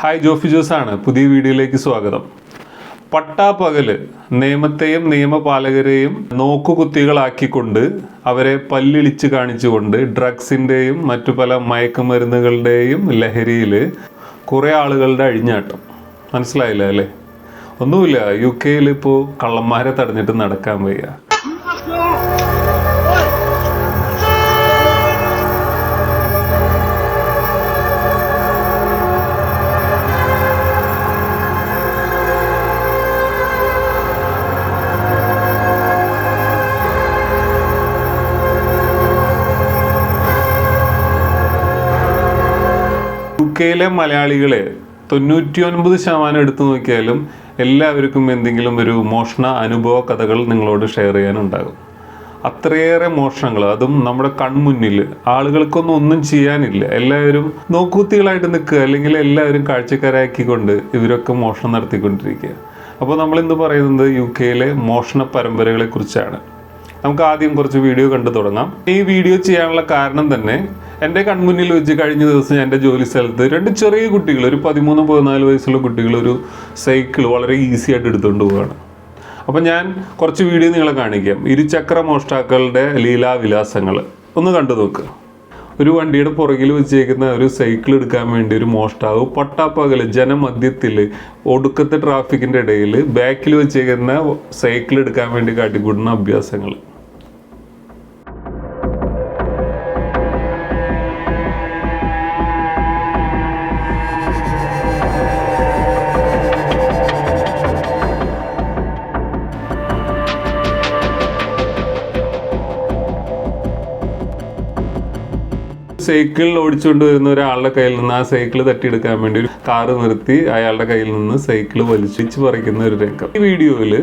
Hi Jofi Jose ആണ്. പുതിയ വീഡിയോയിലേക്ക് സ്വാഗതം. പട്ടാപ്പകൽ നിയമത്തെയും നിയമപാലകരെയും നോക്കുകുത്തികളാക്കിക്കൊണ്ട് അവരെ പല്ലിളിച്ച് കാണിച്ചുകൊണ്ട് ഡ്രഗ്സിന്റെയും മറ്റു പല മയക്കുമരുന്നുകളുടെയും ലഹരിയിൽ കുറേ ആളുകളുടെ അഴിഞ്ഞാട്ടം. മനസ്സിലായില്ല അല്ലേ? ഒന്നുമില്ല. യു കെയിൽ ഇപ്പോൾ കള്ളന്മാരെ തടഞ്ഞിട്ട് നടക്കാൻ വയ്യ. കെയിലെ മലയാളികളെ തൊണ്ണൂറ്റി ഒൻപത് ശതമാനം എടുത്തു നോക്കിയാലും എല്ലാവർക്കും എന്തെങ്കിലും ഒരു മോഷണ അനുഭവ കഥകൾ നിങ്ങളോട് ഷെയർ ചെയ്യാനുണ്ടാകും. അത്രയേറെ മോഷണങ്ങൾ. അതും നമ്മുടെ കൺമുന്നിൽ. ആളുകൾക്കൊന്നും ഒന്നും ചെയ്യാനില്ല. എല്ലാവരും നോക്കൂത്തികളായിട്ട് നിൽക്കുക. അല്ലെങ്കിൽ എല്ലാവരും കാഴ്ചക്കാരാക്കിക്കൊണ്ട് ഇവരൊക്കെ മോഷണം നടത്തിക്കൊണ്ടിരിക്കുക. അപ്പോൾ നമ്മൾ ഇന്ന് പറയുന്നത് യു കെയിലെ മോഷണ പരമ്പരകളെ കുറിച്ചാണ് നമുക്ക് ആദ്യം കുറച്ച് വീഡിയോ കണ്ടു തുടങ്ങാം. ഈ വീഡിയോ ചെയ്യാനുള്ള കാരണം തന്നെ എന്റെ കൺമുന്നിൽ വെച്ച് കഴിഞ്ഞ ദിവസം എന്റെ ജോലി സ്ഥലത്ത് രണ്ട് ചെറിയ കുട്ടികൾ ഒരു പതിമൂന്ന് പതിനാല് വയസ്സുള്ള കുട്ടികൾ ഒരു സൈക്കിൾ വളരെ ഈസി ആയിട്ട് എടുത്തുകൊണ്ട് പോവുകയാണ് അപ്പം ഞാൻ കുറച്ച് വീഡിയോ നിങ്ങളെ കാണിക്കാം. ഇരുചക്ര മോഷ്ടാക്കളുടെ ലീലാവിലാസങ്ങൾ. ഒന്ന് കണ്ടു നോക്ക്. ഒരു വണ്ടിയുടെ പുറകിൽ വെച്ചേക്കുന്ന ഒരു സൈക്കിൾ എടുക്കാൻ വേണ്ടി ഒരു മോഷ്ടാവ് പട്ടാപ്പകൽ ജനമധ്യത്തിൽ ഒടുക്കത്തെ ട്രാഫിക്കിന്റെ ഇടയിൽ ബാക്കിൽ വെച്ചേക്കുന്ന സൈക്കിൾ എടുക്കാൻ വേണ്ടി കാട്ടിക്കൂട്ടുന്ന അഭ്യാസങ്ങൾ. സൈക്കിൾ ഓടിച്ചുകൊണ്ട് വരുന്ന ഒരാളുടെ കയ്യിൽ നിന്ന് ആ സൈക്കിൾ തട്ടിയെടുക്കാൻ വേണ്ടി ഒരു കാറ് നിർത്തി അയാളുടെ കയ്യിൽ നിന്ന് സൈക്കിൾ വലിച്ചിച്ച് പറിക്കുന്ന ഒരു രംഗം. ഈ വീഡിയോയിൽ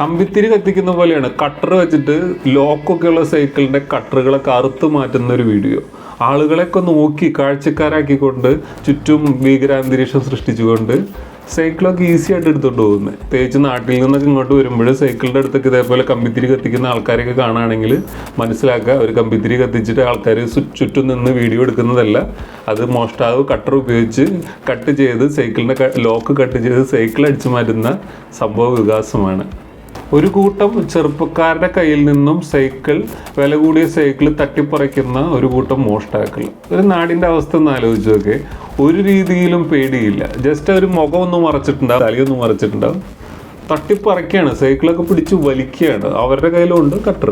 കമ്പിത്തിരി കത്തിക്കുന്ന പോലെയാണ്. കട്ടർ വെച്ചിട്ട് ലോക്കൊക്കെ ഉള്ള സൈക്കിളിന്റെ കട്ടറുകളെ കറുത്ത് മാറ്റുന്ന ഒരു വീഡിയോ. ആളുകളെയൊക്കെ നോക്കി കാഴ്ചക്കാരാക്കിക്കൊണ്ട് ചുറ്റും ഭീകരാന്തരീക്ഷം സൃഷ്ടിച്ചുകൊണ്ട് സൈക്കിളൊക്കെ ഈസി ആയിട്ട് എടുത്തോണ്ട് പോകുന്നത് പ്രത്യേകിച്ച് നാട്ടിൽ നിന്നൊക്കെ ഇങ്ങോട്ട് വരുമ്പോൾ സൈക്കിളിന്റെ അടുത്തൊക്കെ ഇതേപോലെ കമ്പിത്തിരി കത്തിക്കുന്ന ആൾക്കാരെയൊക്കെ കാണുകയാണെങ്കിൽ മനസ്സിലാക്കുക ഒരു കമ്പിത്തിരി കത്തിച്ചിട്ട് ആൾക്കാർ ചുറ്റും നിന്ന് വീഡിയോ എടുക്കുന്നതല്ല. അത് മോഷ്ടാവ് കട്ടർ ഉപയോഗിച്ച് കട്ട് ചെയ്ത് സൈക്കിളിന്റെ ലോക്ക് കട്ട് ചെയ്ത് സൈക്കിൾ അടിച്ചു മാറ്റുന്ന സംഭവ വികാസമാണ്. ഒരു കൂട്ടം ചെറുപ്പക്കാരുടെ കയ്യിൽ നിന്നും സൈക്കിൾ വില കൂടിയ സൈക്കിൾ തട്ടിപ്പറിക്കുന്ന ഒരു കൂട്ടം മോഷ്ടാക്കൾ. ഒരു നാടിന്റെ അവസ്ഥ ഒന്ന് ആലോചിച്ച് നോക്കെ. ഒരു രീതിയിലും പേടിയില്ല. ജസ്റ്റ് ഒരു മുഖം ഒന്ന് മറച്ചിട്ടുണ്ടാവും തലയൊന്ന് മറച്ചിട്ടുണ്ടാവും. തട്ടിപ്പറിക്കുകയാണ് സൈക്കിളൊക്കെ പിടിച്ച് വലിക്കുകയാണ്. അവരുടെ കയ്യിലുണ്ട് കട്ടർ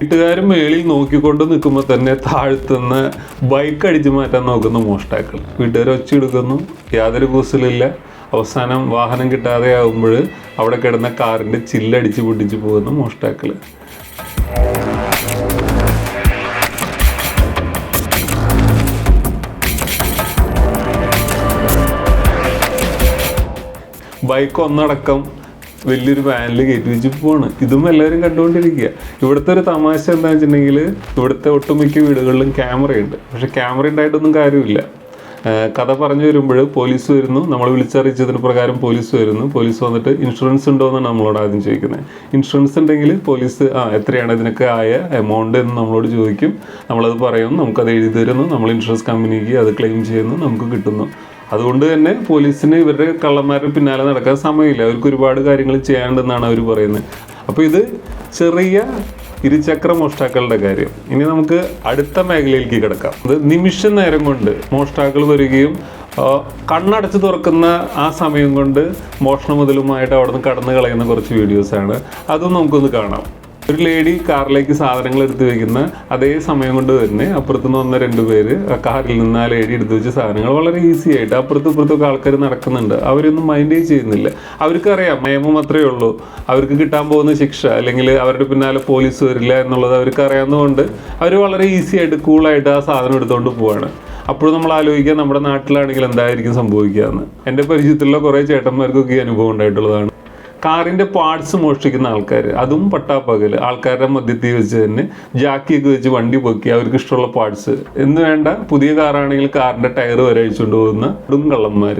വീട്ടുകാരും മേളിൽ നോക്കിക്കൊണ്ട് നിൽക്കുമ്പോൾ തന്നെ താഴ്ത്തുന്ന ബൈക്ക് അടിച്ചു മാറ്റാൻ നോക്കുന്ന മോഷ്ടാക്കൾ. വീട്ടുകാർ ഒച്ചയെടുക്കുന്നു യാതൊരു കൂസലില്ല അവസാനം വാഹനം കിട്ടാതെ ആകുമ്പോൾ അവിടെ കിടന്ന കാറിന്റെ ചില്ലടിച്ച് പൊട്ടിച്ച് പോകുന്ന മോഷ്ടാക്കൾ ബൈക്ക് ഒന്നടക്കം വലിയൊരു വാനിൽ കയറ്റി വെച്ച് പോവാണ്. ഇതും എല്ലാവരും കണ്ടുകൊണ്ടിരിക്കുക. ഇവിടുത്തെ ഒരു തമാശ എന്താണെന്ന് വെച്ചിട്ടുണ്ടെങ്കിൽ ഇവിടുത്തെ ഒട്ടുമിക്ക വീടുകളിലും ക്യാമറയുണ്ട്. പക്ഷെ ക്യാമറ ഉണ്ടായിട്ടൊന്നും കാര്യമില്ല. കഥ പറഞ്ഞു വരുമ്പോൾ പോലീസ് വരുന്നു. നമ്മൾ വിളിച്ചറിയിച്ചതിന് പ്രകാരം പോലീസ് വരുന്നു. പോലീസ് വന്നിട്ട് ഇൻഷുറൻസ് ഉണ്ടോ എന്നാണ് നമ്മളോട് ആദ്യം ചോദിക്കുന്നത്. ഇൻഷുറൻസ് ഉണ്ടെങ്കിൽ പോലീസ് ആ എത്രയാണ് ഇതിനൊക്കെ ആയ എമൗണ്ട് എന്ന് നമ്മളോട് ചോദിക്കും. നമ്മളത് പറയുന്നു. നമുക്കത് എഴുതി തരുന്നു. നമ്മൾ ഇൻഷുറൻസ് കമ്പനിക്ക് അത് ക്ലെയിം ചെയ്യുന്നു. നമുക്ക് കിട്ടുന്നു. അതുകൊണ്ട് തന്നെ പോലീസിന് ഇവരുടെ കള്ളന്മാരുടെ പിന്നാലെ നടക്കാൻ സമയമില്ല. അവർക്ക് ഒരുപാട് കാര്യങ്ങൾ ചെയ്യാണ്ടെന്നാണ് അവർ പറയുന്നത്. അപ്പോൾ ഇത് ചെറിയ ഇരുചക്ര മോഷ്ടാക്കളുടെ കാര്യം. ഇനി നമുക്ക് അടുത്ത മേഖലയിലേക്ക് കിടക്കാം. അത് നിമിഷ നേരം കൊണ്ട് മോഷ്ടാക്കൾ വരികയും കണ്ണടച്ച് തുറക്കുന്ന ആ സമയം കൊണ്ട് മോഷണ മുതലുമായിട്ട് അവിടെ നിന്ന് കടന്നു കളയുന്ന കുറച്ച് വീഡിയോസാണ്. അതും നമുക്കൊന്ന് കാണാം. ഒരു ലേഡി കാറിലേക്ക് സാധനങ്ങൾ എടുത്തു വെക്കുന്ന അതേ സമയം കൊണ്ട് തന്നെ അപ്പുറത്ത് നിന്ന് വന്ന രണ്ട് പേര് കാറിൽ നിന്ന് ആ ലേഡി എടുത്ത് വെച്ച സാധനങ്ങൾ വളരെ ഈസി ആയിട്ട് അപ്പുറത്തും ഇപ്പുറത്തൊക്കെ ആൾക്കാർ നടക്കുന്നുണ്ട്. അവരൊന്നും മൈൻഡേ ചെയ്യുന്നില്ല. അവർക്കറിയാം നിയമം അത്രയേ ഉള്ളൂ. അവർക്ക് കിട്ടാൻ പോകുന്ന ശിക്ഷ അല്ലെങ്കിൽ അവരുടെ പിന്നാലെ പോലീസ് വരില്ല എന്നുള്ളത് അവർക്ക് അറിയാവുന്നതുകൊണ്ട് അവർ വളരെ ഈസി ആയിട്ട് കൂളായിട്ട് ആ സാധനം എടുത്തുകൊണ്ട് പോവാണ്. അപ്പോൾ നമ്മൾ ആലോചിക്കുക നമ്മുടെ നാട്ടിലാണെങ്കിൽ എന്തായിരിക്കും സംഭവിക്കുക എന്ന്. എന്റെ പരിചയത്തിലുള്ള കുറേ ചേട്ടന്മാർക്കൊക്കെ ഈ അനുഭവം ഉണ്ടായിട്ടുള്ളതാണ്. കാറിന്റെ പാർട്സ് മോഷ്ടിക്കുന്ന ആൾക്കാർ അതും പട്ടാപ്പകൽ ആൾക്കാരുടെ മധ്യത്തിൽ വെച്ച് തന്നെ ജാക്കിയൊക്കെ വെച്ച് വണ്ടി പൊക്കി അവർക്ക് ഇഷ്ടമുള്ള പാർട്സ് എന്ന് വേണ്ട പുതിയ കാറാണെങ്കിൽ കാറിന്റെ ടയർ വരെ അഴിച്ചുകൊണ്ട് പോകുന്ന കൊടും കള്ളന്മാർ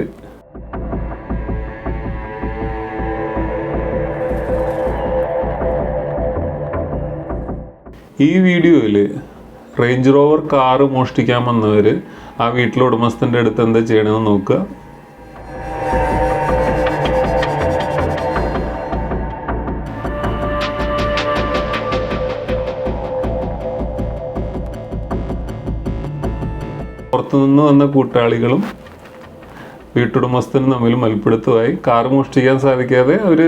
ഈ വീഡിയോയിൽ റേഞ്ച് റോവർ കാറ് മോഷ്ടിക്കാൻ വന്നവർ ആ വീട്ടിലെ ഉടമസ്ഥന്റെ അടുത്ത് എന്താ ചെയ്യണമെന്ന് നോക്കുക. പുറത്തുനിന്ന് വന്ന കൂട്ടാളികളും വീട്ടുടമസ്ഥനും തമ്മിൽ മൽപ്പിടുത്തമായി. കാർ മോഷ്ടിക്കാൻ സാധിക്കാതെ അവർ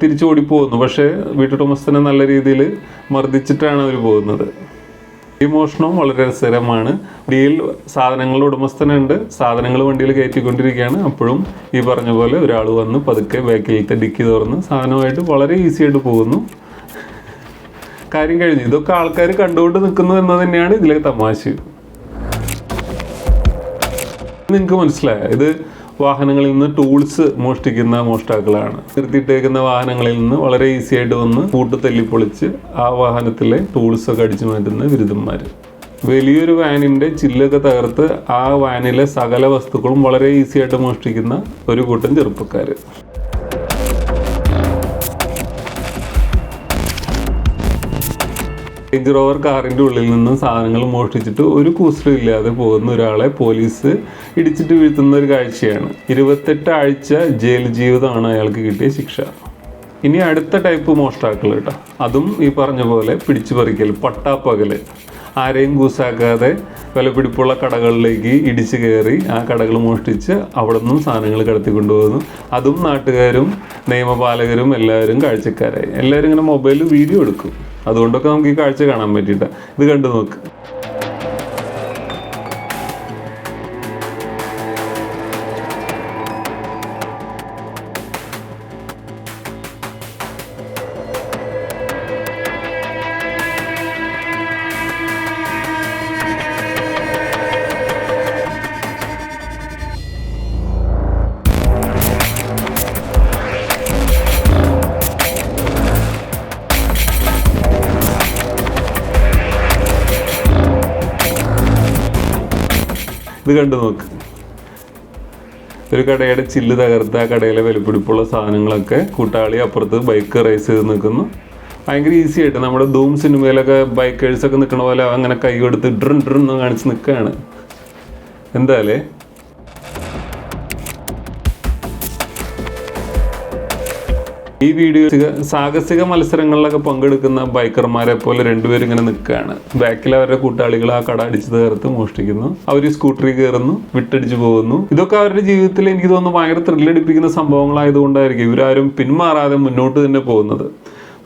തിരിച്ചു ഓടിപ്പോകുന്നു പക്ഷേ വീട്ടുടമസ്ഥനെ നല്ല രീതിയിൽ മർദ്ദിച്ചിട്ടാണ് അവർ പോകുന്നത്. ഈ മോഷണം വളരെ രസകരമാണ്. വണ്ടിയിൽ സാധനങ്ങളുടെ ഉടമസ്ഥനുണ്ട്. സാധനങ്ങൾ വണ്ടിയിൽ കയറ്റിക്കൊണ്ടിരിക്കുകയാണ്. അപ്പോഴും ഈ പറഞ്ഞ പോലെ ഒരാൾ വന്ന് പതുക്കെ ബാക്കിലത്തെ ഡിക്കി തുറന്ന് സാധനമായിട്ട് വളരെ ഈസി ആയിട്ട് പോകുന്നു. കാര്യം കഴിഞ്ഞു. ഇതൊക്കെ ആൾക്കാർ കണ്ടുകൊണ്ട് നിൽക്കുന്നു എന്നത് തന്നെയാണ് ഇതിലെ തമാശ. നിങ്ങൾക്ക് മനസ്സിലായ? ഇത് വാഹനങ്ങളിൽ നിന്ന് ടൂൾസ് മോഷ്ടിക്കുന്ന മോഷ്ടാക്കളാണ്. നിർത്തിയിട്ടേക്കുന്ന വാഹനങ്ങളിൽ നിന്ന് വളരെ ഈസി ആയിട്ട് വന്ന് കൂട്ട് തല്ലിപ്പൊളിച്ച് ആ വാഹനത്തിലെ ടൂൾസ് ഒക്കെ അടിച്ചു മാറ്റുന്ന ബിരുദന്മാർ വലിയൊരു വാനിന്റെ ചില്ലൊക്കെ തകർത്ത് ആ വാനിലെ സകല വസ്തുക്കളും വളരെ ഈസി ആയിട്ട് മോഷ്ടിക്കുന്ന ഒരു കൂട്ടം ചെറുപ്പക്കാർ റേഞ്ച് റോവർ കാറിന്റെ ഉള്ളിൽ നിന്ന് സാധനങ്ങൾ മോഷ്ടിച്ചിട്ട് ഒരു കൂസലും ഇല്ലാതെ പോകുന്ന ഒരാളെ പോലീസ് ഇടിച്ചിട്ട് വീഴ്ത്തുന്ന ഒരു കാഴ്ചയാണ്. ഇരുപത്തെട്ട് ആഴ്ച ജയിൽ ജീവിതമാണ് അയാൾക്ക് കിട്ടിയ ശിക്ഷ. ഇനി അടുത്ത ടൈപ്പ് മോഷ്ടാക്കൾ കേട്ടോ. അതും ഈ പറഞ്ഞ പോലെ പിടിച്ചു പറിക്കൽ പട്ടാപ്പകൽ. ആരെയും കൂസാക്കാതെ വിലപിടിപ്പുള്ള കടകളിലേക്ക് ഇടിച്ചു കയറി ആ കടകൾ മോഷ്ടിച്ച് അവിടെ നിന്നും സാധനങ്ങൾ കടത്തിക്കൊണ്ടുപോകുന്നു. അതും നാട്ടുകാരും നിയമപാലകരും എല്ലാവരും കാഴ്ചക്കാരായി. എല്ലാവരും ഇങ്ങനെ മൊബൈലിൽ വീഡിയോ എടുക്കും. അതുകൊണ്ടൊക്കെ നമുക്ക് ഈ കാഴ്ച കാണാൻ പറ്റിയിട്ട്. ഇത് കണ്ടു നോക്ക്. ഇത് കണ്ടു നോക്ക്. ഒരു കടയുടെ ചില്ല് തകർത്ത് ആ കടയിലെ വിലപിടിപ്പുള്ള സാധനങ്ങളൊക്കെ കൂട്ടാളി അപ്പുറത്ത് ബൈക്ക് റേസ് ചെയ്ത് നിൽക്കുന്നു. ഭയങ്കര ഈസി ആയിട്ട് നമ്മുടെ ധൂം സിനിമയിലൊക്കെ ബൈക്കേഴ്സൊക്കെ നിൽക്കണ പോലെ അങ്ങനെ കൈ കൊടുത്ത് ഡ്രൺ ഡ്രൺ എന്ന് കാണിച്ച് നിൽക്കുകയാണ് എന്തായാലേ ഈ വീഡിയോ സാഹസിക മത്സരങ്ങളിലൊക്കെ പങ്കെടുക്കുന്ന ബൈക്കർമാരെ പോലെ രണ്ടുപേരും ഇങ്ങനെ നിൽക്കുകയാണ്. ബാക്കിൽ അവരുടെ കൂട്ടാളികൾ ആ കട അടിച്ചു തീർത്ത് മോഷ്ടിക്കുന്നു. അവർ സ്കൂട്ടറിൽ കയറുന്നു വിട്ടടിച്ചു പോകുന്നു. ഇതൊക്കെ അവരുടെ ജീവിതത്തിൽ എനിക്ക് തോന്നുന്നു ഭയങ്കര ത്രില്ലടിപ്പിക്കുന്ന സംഭവങ്ങളായതുകൊണ്ടായിരിക്കും ഇവരാരും പിന്മാറാതെ മുന്നോട്ട് തന്നെ പോകുന്നത്.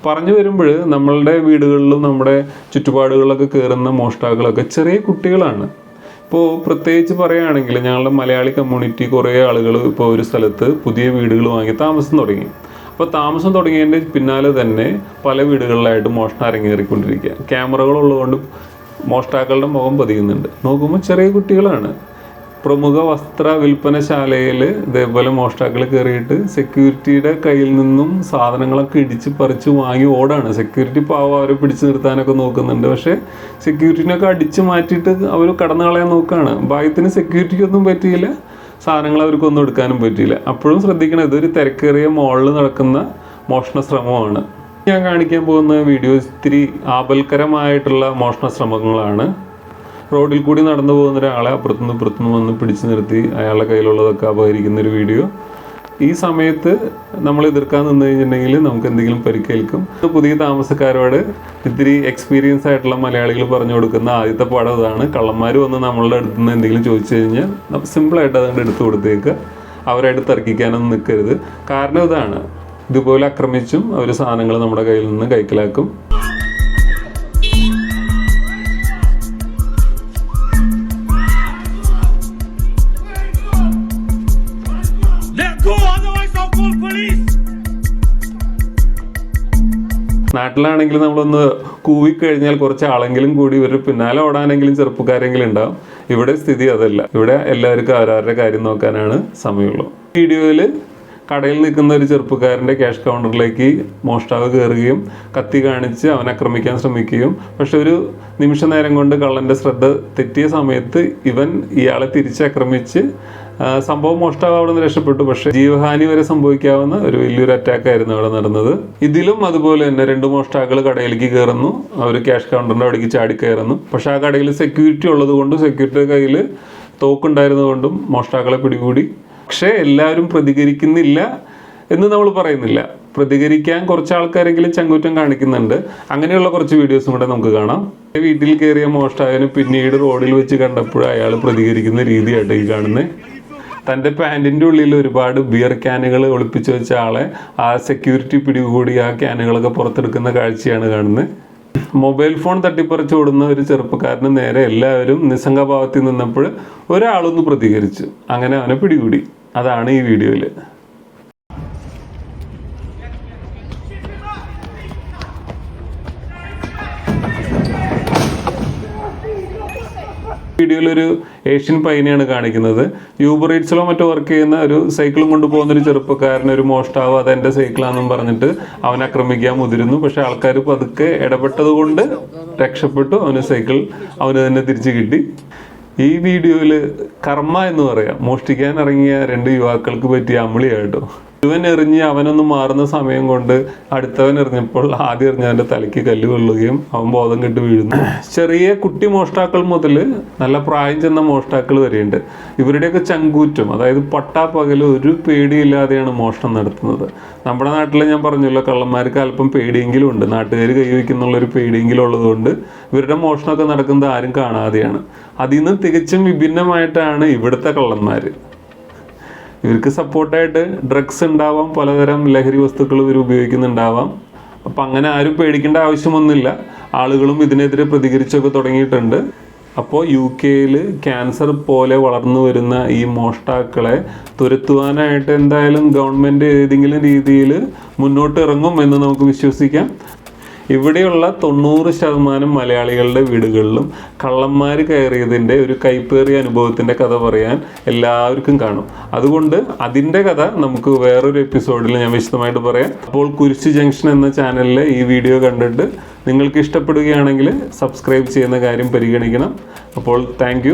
പറഞ്ഞു വരുമ്പോൾ നമ്മളുടെ വീടുകളിലും നമ്മുടെ ചുറ്റുപാടുകളിലൊക്കെ കയറുന്ന മോഷ്ടാക്കളൊക്കെ ചെറിയ കുട്ടികളാണ്. ഇപ്പോൾ പ്രത്യേകിച്ച് പറയുകയാണെങ്കിൽ ഞങ്ങളുടെ മലയാളി കമ്മ്യൂണിറ്റി കുറേ ആളുകൾ ഇപ്പോൾ ഒരു സ്ഥലത്ത് പുതിയ വീടുകൾ വാങ്ങി താമസം തുടങ്ങി. അപ്പോൾ താമസം തുടങ്ങിയതിന്റെ പിന്നാലെ തന്നെ പല വീടുകളിലായിട്ട് മോഷണം അരങ്ങേറിക്കൊണ്ടിരിക്കുക. ക്യാമറകൾ ഉള്ളതുകൊണ്ട് മോഷ്ടാക്കളുടെ മുഖം പതിയുന്നുണ്ട്. നോക്കുമ്പോൾ ചെറിയ കുട്ടികളാണ്. പ്രമുഖ വസ്ത്ര വിൽപ്പനശാലയിൽ ഇതേപോലെ മോഷ്ടാക്കൾ കയറിയിട്ട് സെക്യൂരിറ്റിയുടെ കയ്യിൽ നിന്നും സാധനങ്ങളൊക്കെ ഇടിച്ച് പറിച്ച് വാങ്ങി ഓടാണ്. സെക്യൂരിറ്റി പാവം അവരെ പിടിച്ചു നിർത്താനൊക്കെ നോക്കുന്നുണ്ട്. പക്ഷേ സെക്യൂരിറ്റിനൊക്കെ അടിച്ച് മാറ്റിയിട്ട് അവർ കടന്നു കളയാൻ നോക്കുകയാണ് ഭാഗ്യത്തിന് സെക്യൂരിറ്റിക്കൊന്നും പറ്റിയില്ല. സാധനങ്ങൾ അവർക്കൊന്നും എടുക്കാനും പറ്റിയില്ല. അപ്പോഴും ശ്രദ്ധിക്കണം ഇതൊരു തിരക്കേറിയ മോളിൽ നടക്കുന്ന മോഷണ ശ്രമമാണ്. ഞാൻ കാണിക്കാൻ പോകുന്ന വീഡിയോ ഇത്തിരി ആപൽക്കരമായിട്ടുള്ള മോഷണ ശ്രമങ്ങളാണ്. റോഡിൽ കൂടി നടന്നു പോകുന്ന ഒരാളെ അപ്പുറത്തുനിന്ന് ഇപ്പുറത്തുനിന്ന് വന്ന് പിടിച്ചു നിർത്തി അയാളുടെ കയ്യിലുള്ളതൊക്കെ അപഹരിക്കുന്ന ഒരു വീഡിയോ ഈ സമയത്ത് നമ്മൾ എതിർക്കാൻ നിന്ന് കഴിഞ്ഞിട്ടുണ്ടെങ്കിൽ നമുക്ക് എന്തെങ്കിലും പരിക്കേൽക്കും. പുതിയ താമസക്കാരോട് ഇത്തിരി എക്സ്പീരിയൻസ് ആയിട്ടുള്ള മലയാളികൾ പറഞ്ഞു കൊടുക്കുന്ന ആദ്യത്തെ പാഠം ഇതാണ് കള്ളന്മാർ വന്ന് നമ്മളുടെ അടുത്ത് നിന്ന് എന്തെങ്കിലും ചോദിച്ചു കഴിഞ്ഞാൽ സിമ്പിളായിട്ട് അതുകൊണ്ട് എടുത്തു കൊടുത്തേക്കുക അവരായിട്ട് തർക്കിക്കാനൊന്നും നിൽക്കരുത് കാരണം ഇതാണ്. ഇതുപോലെ ആക്രമിച്ചും അവർ സാധനങ്ങൾ നമ്മുടെ കയ്യിൽ നിന്ന് കൈക്കലാക്കും. നാട്ടിലാണെങ്കിൽ നമ്മളൊന്ന് കൂവിക്കഴിഞ്ഞാൽ കുറച്ച് ആളെങ്കിലും കൂടി ഇവരുടെ പിന്നാലെ ഓടാനെങ്കിലും ചെറുപ്പക്കാരെങ്കിലും ഉണ്ടാവും. ഇവിടെ സ്ഥിതി അതല്ല. ഇവിടെ എല്ലാവർക്കും അവരവരുടെ കാര്യം നോക്കാനാണ് സമയമുള്ളൂ. വീഡിയോയിൽ കടയിൽ നിൽക്കുന്ന ഒരു ചെറുപ്പക്കാരന്റെ ക്യാഷ് കൗണ്ടറിലേക്ക് മോഷ്ടാവ് കയറുകയും കത്തി കാണിച്ച് അവനെ ആക്രമിക്കാൻ ശ്രമിക്കുകയും. പക്ഷെ ഒരു നിമിഷ നേരം കൊണ്ട് കള്ളന്റെ ശ്രദ്ധ തെറ്റിയ സമയത്ത് ഇവൻ ഇയാളെ തിരിച്ചാക്രമിച്ച് സംഭവം മോഷ്ടാവ് അവിടെ നിന്ന് രക്ഷപ്പെട്ടു. പക്ഷേ ജീവഹാനി വരെ സംഭവിക്കാവുന്ന ഒരു വലിയൊരു അറ്റാക്ക് ആയിരുന്നു അവിടെ നടന്നത്. ഇതിലും അതുപോലെ തന്നെ രണ്ട് മോഷ്ടാക്കൾ കടയിലേക്ക് കയറുന്നു. അവർ ക്യാഷ് കൗണ്ടറിന്റെ അവിടേക്ക് ചാടി കയറുന്നു. പക്ഷേ ആ കടയിൽ സെക്യൂരിറ്റി ഉള്ളത് കൊണ്ട് സെക്യൂരിറ്റിയുടെ കയ്യിൽ തോക്കുണ്ടായിരുന്നതുകൊണ്ടും മോഷ്ടാക്കളെ പിടികൂടി. പക്ഷേ എല്ലാവരും പ്രതികരിക്കുന്നില്ല എന്ന് നമ്മൾ പറയുന്നില്ല. പ്രതികരിക്കാൻ കുറച്ച് ആൾക്കാരെങ്കിലും ചങ്കൂറ്റം കാണിക്കുന്നുണ്ട്. അങ്ങനെയുള്ള കുറച്ച് വീഡിയോസും കൂടെ നമുക്ക് കാണാം. വീട്ടിൽ കയറിയ മോഷ്ടാവിനെ പിന്നീട് റോഡിൽ വെച്ച് കണ്ടപ്പോൾ അയാൾ പ്രതികരിക്കുന്ന രീതിയായിട്ട് ഈ കാണുന്നത് തന്റെ പാന്റിന്റെ ഉള്ളിൽ ഒരുപാട് ബിയർ ക്യാനുകൾ ഒളിപ്പിച്ച് വെച്ച ആളെ ആ സെക്യൂരിറ്റി പിടികൂടി ആ ക്യാനുകളൊക്കെ പുറത്തെടുക്കുന്ന കാഴ്ചയാണ് കാണുന്നത്. മൊബൈൽ ഫോൺ തട്ടിപ്പറിച്ച് ഓടുന്ന ഒരു ചെറുപ്പക്കാരന് നേരെ എല്ലാവരും നിസ്സംഗഭാവത്തിൽ നിന്നപ്പോൾ ഒരാളൊന്ന് പ്രതികരിച്ചു. അങ്ങനെ അവനെ പിടികൂടി. അതാണ് ഈ വീഡിയോയിൽ വീഡിയോയിൽ ഒരു ഏഷ്യൻ പൈനെയാണ് കാണിക്കുന്നത്. യൂബർ ഈറ്റ്സിലോ മറ്റോ വർക്ക് ചെയ്യുന്ന ഒരു സൈക്കിളും കൊണ്ടുപോകുന്ന ഒരു ചെറുപ്പക്കാരൻ ഒരു മോഷ്ടാവ് അത് എന്റെ സൈക്കിളാണെന്നും പറഞ്ഞിട്ട് അവനെ ആക്രമിക്കാൻ മുതിരുന്നു. പക്ഷെ ആൾക്കാർ പതുക്കെ ഇടപെട്ടത് കൊണ്ട് രക്ഷപ്പെട്ടു. അവന് സൈക്കിൾ അവന് തന്നെ തിരിച്ചു കിട്ടി. ഈ വീഡിയോയിൽ കർമ്മ എന്ന് പറയാം. മോഷ്ടിക്കാൻ ഇറങ്ങിയ രണ്ട് യുവാക്കൾക്ക് പറ്റിയ അമ്മിളിയാട്ടോ ഇവൻ എറിഞ്ഞ് അവനൊന്ന് മാറുന്ന സമയം കൊണ്ട് അടുത്തവൻ എറിഞ്ഞപ്പോൾ ആദ്യം എറിഞ്ഞവന്റെ തലയ്ക്ക് കല്ല് കൊള്ളുകയും അവൻ ബോധം കെട്ട് വീഴുന്നു. ചെറിയ കുട്ടി മോഷ്ടാക്കൾ മുതൽ നല്ല പ്രായം ചെന്ന മോഷ്ടാക്കൾ വരെയുണ്ട്. ഇവരുടെയൊക്കെ ചങ്കൂറ്റം അതായത് പട്ടാ പകൽ ഒരു പേടിയില്ലാതെയാണ് മോഷണം നടത്തുന്നത്. നമ്മുടെ നാട്ടിൽ ഞാൻ പറഞ്ഞല്ലോ കള്ളന്മാർക്ക് അല്പം പേടിയെങ്കിലും ഉണ്ട്. നാട്ടുകാർ കൈവയ്ക്കുന്നുള്ളൊരു പേടിയെങ്കിലും ഉള്ളതുകൊണ്ട് ഇവരുടെ മോഷണമൊക്കെ നടക്കുന്നത് ആരും കാണാതെയാണ്. അതിൽ നിന്ന് തികച്ചും വിഭിന്നമായിട്ടാണ് ഇവിടുത്തെ കള്ളന്മാർ ഇവർക്ക് സപ്പോർട്ടായിട്ട് ഡ്രഗ്സ് ഉണ്ടാവാം പലതരം ലഹരി വസ്തുക്കൾ ഇവർ ഉപയോഗിക്കുന്നുണ്ടാവാം. അപ്പം അങ്ങനെ ആരും പേടിക്കേണ്ട ആവശ്യമൊന്നുമില്ല. ആളുകളും ഇതിനെതിരെ പ്രതികരിച്ചൊക്കെ തുടങ്ങിയിട്ടുണ്ട്. അപ്പോൾ യു കെയിൽ ക്യാൻസർ പോലെ വളർന്നു വരുന്ന ഈ മോഷ്ടാക്കളെ തുരത്തുവാനായിട്ട് എന്തായാലും ഗവൺമെന്റ് ഏതെങ്കിലും രീതിയിൽ മുന്നോട്ട് ഇറങ്ങും എന്ന് നമുക്ക് വിശ്വസിക്കാം. ഇവിടെയുള്ള തൊണ്ണൂറ് ശതമാനം മലയാളികളുടെ വീടുകളിലും കള്ളന്മാർ കയറിയതിന്റെ ഒരു കൈപ്പേറിയ അനുഭവത്തിന്റെ കഥ പറയാൻ എല്ലാവർക്കും കാണും. അതുകൊണ്ട് അതിന്റെ കഥ നമുക്ക് വേറൊരു എപ്പിസോഡിൽ ഞാൻ വിശദമായിട്ട് പറയാം. അപ്പോൾ കുരിശ് ജംഗ്ഷൻ എന്ന ചാനലിലെ ഈ വീഡിയോ കണ്ടിട്ട് നിങ്ങൾക്ക് ഇഷ്ടപ്പെടുകയാണെങ്കിൽ സബ്സ്ക്രൈബ് ചെയ്യുന്ന കാര്യം പരിഗണിക്കണം. അപ്പോൾ താങ്ക്